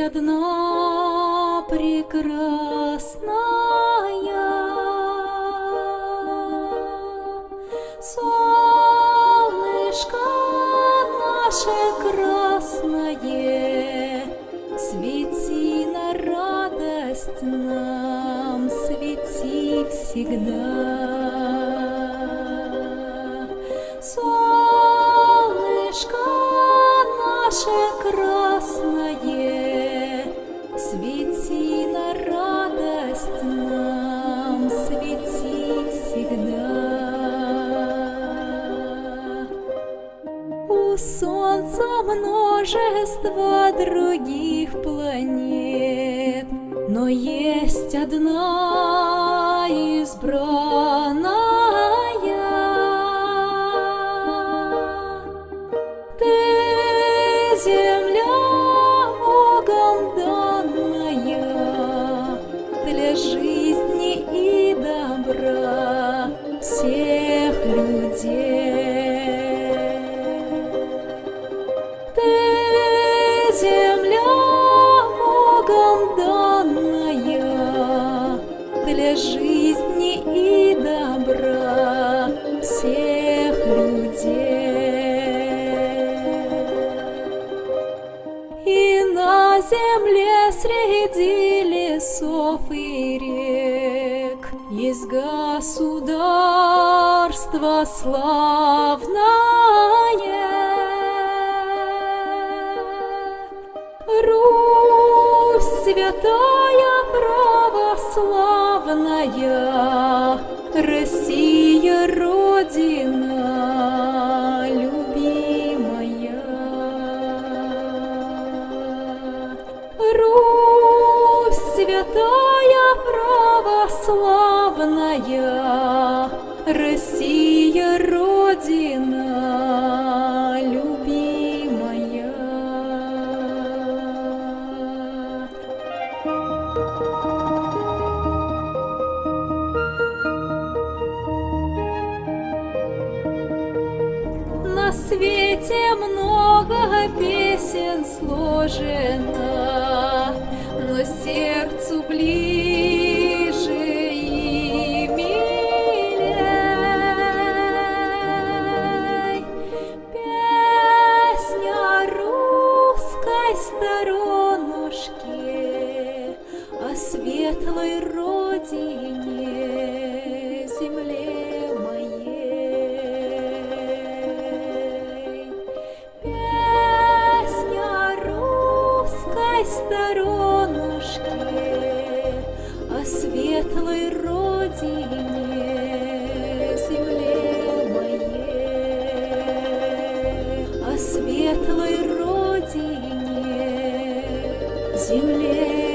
одна прекрасная Солнышко наше красное, Свети на радость нам, свети всегда. У Солнца множество других планет, но есть одна избранная. Ты земля Богом данная для жизни и добра всех людей. Для жизни и добра всех людей. И на земле среди лесов и рек Есть государство славное. Русь святая православная, Россия Родина любимая. Русь святая православная, Россия Родина свете много песен сложено, но сердцу ближе и милей. Песня русской сторонушки о светлой родине, русской сторонушки о светлой родине, земле моей, о светлой родине, земле